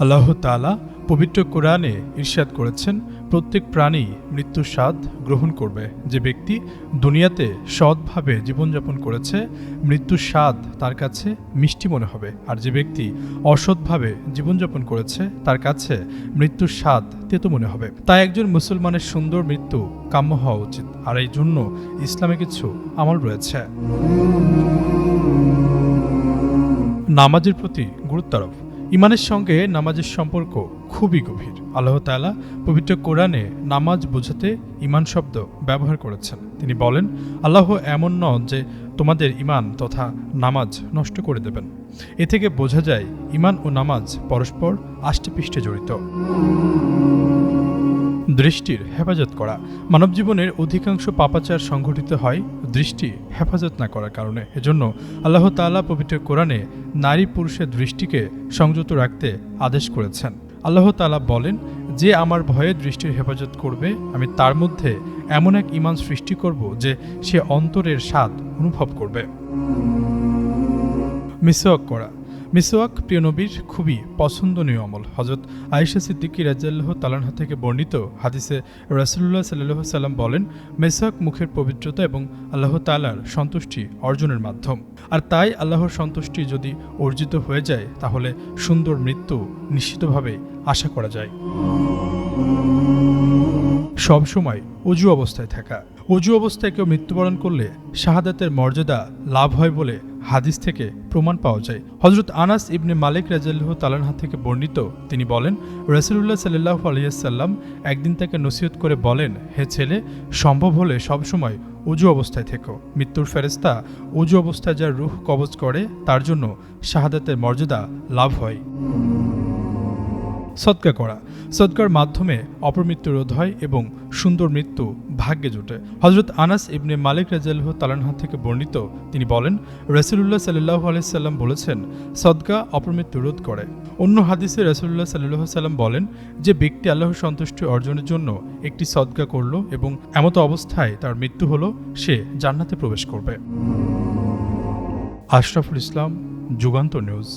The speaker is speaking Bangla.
আল্লাহ তাআলা পবিত্র কোরআনে ইরশাদ করেছেন, প্রত্যেক প্রাণী মৃত্যুর স্বাদ গ্রহণ করবে। যে ব্যক্তি দুনিয়াতে সৎভাবে জীবনযাপন করেছে, মৃত্যুর স্বাদ তার কাছে মিষ্টি মনে হবে। আর যে ব্যক্তি অসৎভাবে জীবনযাপন করেছে, তার কাছে মৃত্যুর স্বাদ তেতো মনে হবে। তাই একজন মুসলমানের সুন্দর মৃত্যু কাম্য হওয়া উচিত। আর এই জন্য ইসলামে কিছু আমল রয়েছে। নামাজের প্রতি গুরুত্ব আরোপ। ইমানের সঙ্গে নামাজের সম্পর্ক খুবই গভীর। আল্লাহ তালা পবিত্র কোরআনে নামাজ বোঝাতে ইমান শব্দ ব্যবহার করেছেন। তিনি বলেন, আল্লাহ এমন নন যে তোমাদের ইমান তথা নামাজ নষ্ট করে দেবেন। এ থেকে বোঝা যায়, ইমান ও নামাজ পরস্পর আষ্টেপৃষ্টে জড়িত। দৃষ্টির হেফাজত করা। মানব জীবনের অধিকাংশ পাপাচার সংঘটিত হয় দৃষ্টি হেফাজত না করার কারণে। এজন্য আল্লাহ তাআলা পবিত্র কোরআনে নারী পুরুষের দৃষ্টিকে সংযত রাখতে আদেশ করেছেন। আল্লাহ তাআলা বলেন, যে আমার ভয়ে দৃষ্টির হেফাজত করবে, আমি তার মধ্যে এমন এক ইমান সৃষ্টি করব যে সে অন্তরের স্বাদ অনুভব করবে। মিসওয়াক করা মিসওয়াক প্রিয় নবীর খুবই পছন্দনীয় আমল। হজরত আয়েশা সিদ্দিকী রাজ্লাহ তালানহা থেকে বর্ণিত হাদিসে রাসুল্লাহ সাল্লাহ সাল্লাম বলেন, মেসওয়াক মুখের পবিত্রতা এবং আল্লাহ তালার সন্তুষ্টি অর্জনের মাধ্যম। আর তাই আল্লাহর সন্তুষ্টি যদি অর্জিত হয়ে যায়, তাহলে সুন্দর মৃত্যু নিশ্চিতভাবে আশা করা যায়। সব সময় অজু অবস্থায় থাকা। অজু অবস্থায় কেউ মৃত্যুবরণ করলে শাহাদাতের মর্যাদা লাভ হয় বলে হাদিস থেকে প্রমাণ পাওয়া যায়। হজরত আনাস ইবনে মালিক রাজাল্লাহ তালানহা থেকে বর্ণিত তিনি বলেন রসুল্লাহ সাল্লাহ আলিয়াল্লাম একদিন তাকে নসিহত করে বলেন, হে ছেলে, সম্ভব হলে সবসময় অজু অবস্থায় থেকো। মৃত্যুর ফেরেস্তা উজু অবস্থায় যার রুহ কবজ করে, তার জন্য শাহাদাতের মর্যাদা লাভ হয়। সৎকা করা। সৎকার মাধ্যমে অপমৃত্যু রোধ হয় এবং সুন্দর মৃত্যু ভাগ্যে জোটে। হজরত আনাস ইবনে মালিক রাজাল্লাহ তালানহা থেকে বর্ণিত, তিনি বলেন রসুল্লাহ সাল্লাহ আলাইসাল্লাম বলেছেন সদকা অপমৃত্যু রোধ করে। অন্য হাদিসে রসুল্লাহ সাল্লাহ সাল্লাম বলেন যে ব্যক্তি আল্লাহ সন্তুষ্টি অর্জনের জন্য একটি সদকা করল এবং এমত অবস্থায় তার মৃত্যু হলো, সে জান্নাতে প্রবেশ করবে। আশরাফুল ইসলাম যুগান্ত নিউজ।